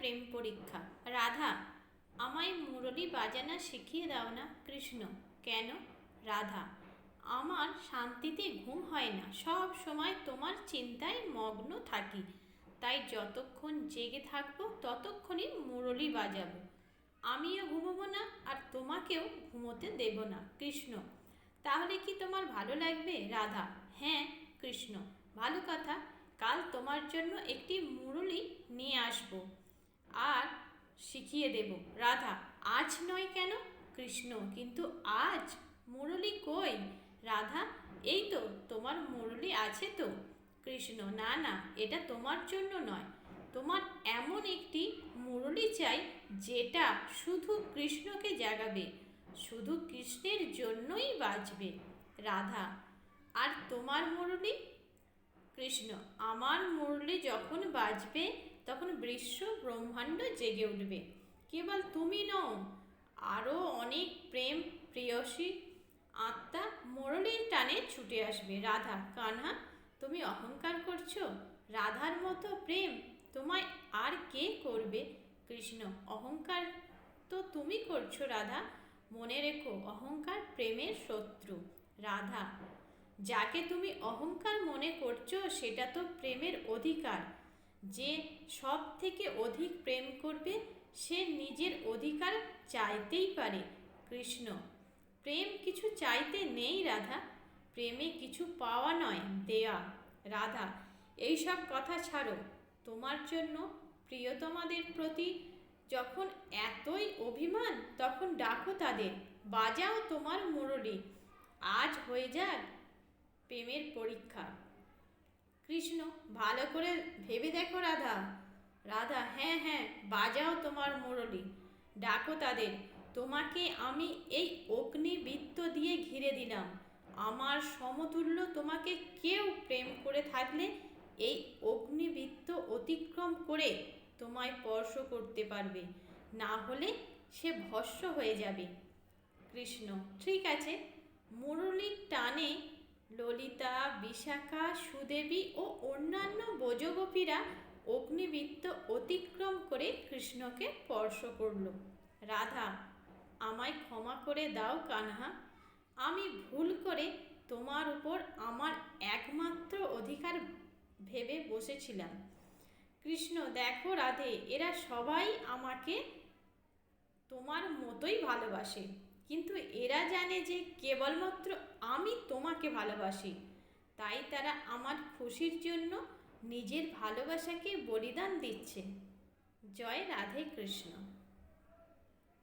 প্রেম পরীক্ষা। রাধা, আমায় মুরলি বাজানা শিখিয়ে দাও না কৃষ্ণ। কেন? রাধা, আমার শান্তিতে ঘুম হয় না। সব সময় তোমার চিন্তায় মগ্ন থাকি। তাই যতক্ষণ জেগে থাকব, ততক্ষণই মুরলি বাজাবো। আমিও ঘুমোবো না আর তোমাকেও ঘুমোতে দেব না। কৃষ্ণ, তাহলে কি তোমার ভালো লাগবে? রাধা হ্যাঁ কৃষ্ণ। ভালো কথা, কাল তোমার জন্য একটি মুরলি নিয়ে আসব। আর শিখিয়ে দেব। রাধা, আজ নয় কেন? কৃষ্ণ, কিন্তু আজ মুরলি কই? রাধা, এই তো, তোমার মুরলি আছে তো। কৃষ্ণ, না না, এটা তোমার জন্য নয়। তোমার এমন একটি মুরলি চাই যেটা শুধু কৃষ্ণকে জাগাবে, শুধু কৃষ্ণের জন্যই বাজবে। রাধা, আর তোমার মুরলি? কৃষ্ণ, আমার মুরলি যখন বাজবে তখন বিশ্ব ব্রহ্মাণ্ড জেগে উঠবে। কেবল তুমি নও, আরও অনেক প্রেম প্রিয়সী আত্মা মুরলির টানে ছুটে আসবে। রাধা, কানহা, তুমি অহংকার করছ? রাধার মতো প্রেম তোমায় আর কে করবে? কৃষ্ণ, অহংকার তো তুমি করছ রাধা। মনে রেখো, অহংকার প্রেমের শত্রু। রাধা, যাকে তুমি অহংকার মনে করছ, সেটা তো প্রেমের অধিকার। যে সব থেকে অধিক প্রেম করবে, সে নিজের অধিকার চাইতেই পারে। কৃষ্ণ, প্রেম কিছু চাইতে নেই রাধা, প্রেমে কিছু পাওয়া নয় দেয়া। রাধা এই সব কথা ছাড়ো। তোমার জন্য প্রিয়তমাদের প্রতি যখন এতই অভিমান, তখন ডাকো তাদের, বাজাও তোমার মুরলি। আজ হয়ে যাক প্রেমের পরীক্ষা। কৃষ্ণ, ভালো করে ভেবে দেখো রাধা। রাধা হ্যাঁ হ্যাঁ বাজাও তোমার মুরলি। ডাকো তাদের, তোমাকে আমি এই অগ্নিবৃত্ত দিয়ে ঘিরে দিলাম। আমার সমতুল্য তোমাকে কেউ প্রেম করে থাকলে এই অগ্নিবৃত্ত অতিক্রম করে তোমায় স্পর্শ করতে পারবে। না হলে সে ভস্য হয়ে যাবে। কৃষ্ণ, ঠিক আছে। মুরলির টানে ললিতা, বিশাখা, সুদেবী ও অন্যান্য বজগোপীরা অগ্নিবৃত্ত অতিক্রম করে কৃষ্ণকে স্পর্শ করল। রাধা, আমায় ক্ষমা করে দাও কানহা। আমি ভুল করে তোমার উপর আমার একমাত্র অধিকার ভেবে বসেছিলাম। কৃষ্ণ, দেখো রাধে, এরা সবাই আমাকে তোমার মতোই ভালোবাসে। কিন্তু এরা জানে যে কেবলমাত্র আমি তোমাকে ভালোবাসি। তাই তারা আমার খুশির জন্য নিজের ভালোবাসাকে বলিদান দিচ্ছে। জয় রাধে কৃষ্ণ।